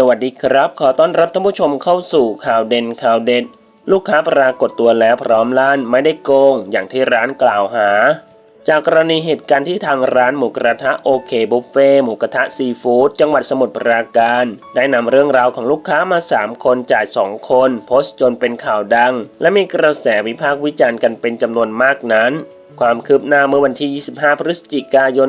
สวัสดีครับ ขอต้อนรับท่านผู้ชมเข้าสู่ข่าวเด่นข่าวเด็ด ลูกค้าปรากฏตัวแล้วพร้อมล้านไม่ได้โกง อย่างที่ร้านกล่าวหา จากกรณีเหตุการณ์ที่ทางร้านหมูกระทะโอเคบุฟเฟ่หมูกระทะซีฟู้ดจังหวัดสมุทรปราการ ได้นำเรื่องราวของลูกค้ามา 3 คนจ่าย 2 คน โพสต์จนเป็นข่าวดัง และมีกระแสวิพากษ์วิจารณ์กันเป็นจำนวนมากนั้น ความคืบหน้าเมื่อวันที่ 25 พฤศจิกายน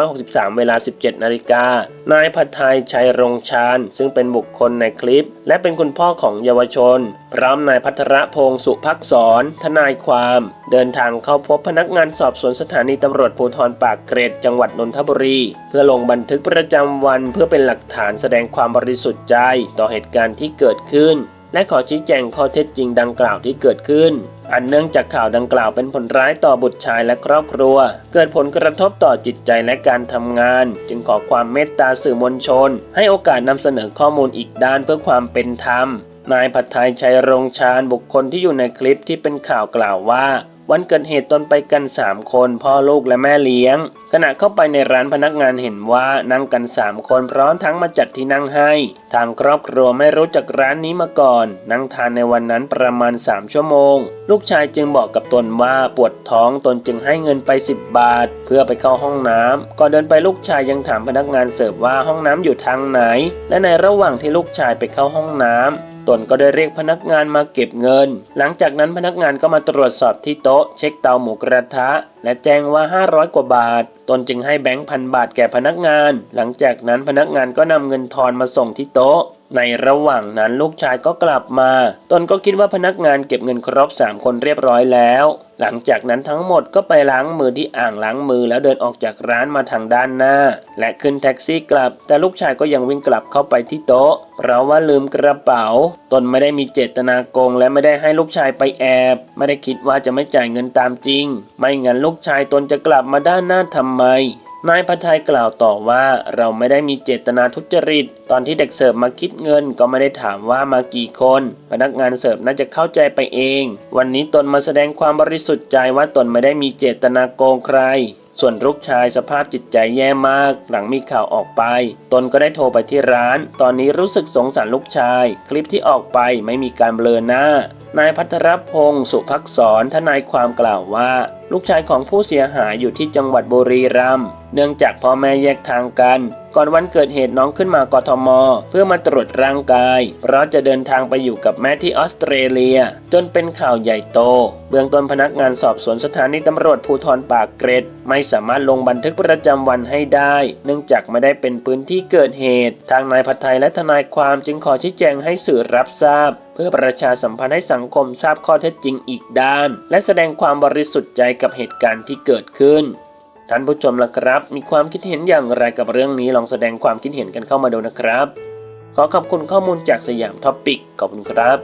2563 เวลา 17 นาฬิกา นายพัทไทยชัยรงชาญซึ่งเป็นบุคคลในคลิป และเป็นคุณพ่อของเยาวชน พร้อมนายพัทรพงศ์สุภักษร ทนายความ เดินทางเข้าพบพนักงานสอบสวนสถานีตำรวจภูธรปากเกร็ดจังหวัดนนทบุรี เพื่อลงบันทึกประจำวันเพื่อเป็นหลักฐานแสดงความบริสุทธิ์ใจต่อเหตุการณ์ที่เกิดขึ้น และขอชี้แจงข้อเท็จจริงดังกล่าวที่เกิดขึ้น อันเนื่องจากข่าวดังกล่าวเป็นผลร้ายต่อบุตรชายและครอบครัว เกิดผลกระทบต่อจิตใจและการทำงาน จึงขอความเมตตาสื่อมวลชน ให้โอกาสนำเสนอข้อมูลอีกด้านเพื่อความเป็นธรรมนายผัดไทยชัยรงชานบุคคลที่อยู่ในคลิปที่เป็นข่าวกล่าวว่า วันเกิดเหตุตนไปกัน 3 คน พ่อลูกและแม่เลี้ยง ขณะเข้าไปในร้านพนักงานเห็นว่านั่งกัน 3 คนพร้อมทั้งมาจัดที่นั่งให้ ทางครอบครัวไม่รู้จักร้านนี้มาก่อน นั่งทานในวันนั้นประมาณ 3 ชั่วโมง ลูกชายจึงบอกกับตนว่าปวดท้องตนจึงให้เงินไป 10 บาท เพื่อไปเข้าห้องน้ำก่อนเดินไปลูกชายยังถามพนักงานเสิร์ฟว่าห้องน้ำอยู่ทางไหน และในระหว่างที่ลูกชายไปเข้าห้องน้ำ ตนก็ได้เรียกพนักงานมาเก็บเงิน หลังจากนั้นพนักงานก็มาตรวจสอบที่โต๊ะ เช็คเตาหมูกระทะ และแจ้งว่า 500 กว่าบาท ตนจึงให้แบงค์พันบาทแก่พนักงาน หลังจากนั้นพนักงานก็นำเงินทอนมาส่งที่โต๊ะ ในระหว่างนั้นลูกชายก็กลับมา ตนก็คิดว่าพนักงานเก็บเงินครบ 3 คนเรียบร้อยแล้วหลังจากนั้นทั้งหมดก็ไปล้างมือที่อ่างล้างมือแล้วเดินออกจากร้านมาทางด้านหน้า และขึ้นแท็กซี่กลับ แต่ลูกชายก็ยังวิ่งกลับเข้าไปที่โต๊ะเพราะว่าลืมกระเป๋า ตนไม่ได้มีเจตนาโกงและไม่ได้ให้ลูกชายไปแอบ ไม่ได้คิดว่าจะไม่จ่ายเงินตามจริง ไม่งั้นลูกชายตนจะกลับมาด้านหน้าทำไมนายพัทไทยกล่าวต่อว่าเราไม่ได้มีเจตนาทุจริต ตอนที่เด็กเสิร์ฟมาคิดเงินก็ไม่ได้ถามว่ามากี่คน พนักงานเสิร์ฟน่าจะเข้าใจไปเอง วันนี้ตนมาแสดงความบริสุทธิ์ใจว่าตนไม่ได้มีเจตนาโกงใคร ส่วนลูกชายสภาพจิตใจแย่มาก หลังมีข่าวออกไป ตนก็ได้โทรไปที่ร้าน ตอนนี้รู้สึกสงสารลูกชาย คลิปที่ออกไปไม่มีการเบลอหน้านายพัทรพงศ์สุภักษรทนายความกล่าวว่าลูกชายของผู้เสียหายอยู่ที่จังหวัดบุรีรัมย์ เนื่องจากพ่อแม่แยกทางกัน ก่อนวันเกิดเหตุน้องขึ้นมากทม เพื่อมาตรวจร่างกาย เพราะจะเดินทางไปอยู่กับแม่ที่ออสเตรเลีย จนเป็นข่าวใหญ่โต เบื้องต้นพนักงานสอบสวนสถานีตำรวจภูธรปากเกร็ด ไม่สามารถลงบันทึกประจำวันให้ได้ เนื่องจากไม่ได้เป็นพื้นที่เกิดเหตุ ทางนายพัทไทยและทนายความจึงขอชี้แจงให้สื่อรับทราบ เพื่อประชาสัมพันธ์ให้สังคมทราบข้อเท็จจริงอีกด้าน และแสดงความบริสุทธิ์ใจกับเหตุการณ์ที่เกิดขึ้น ท่านผู้ชมล่ะครับ มีความคิดเห็นอย่างไรกับเรื่องนี้ลองแสดงความคิดเห็นกันเข้ามาดูนะครับ ขอขอบคุณข้อมูลจากสยามท็อปปิกขอบคุณครับ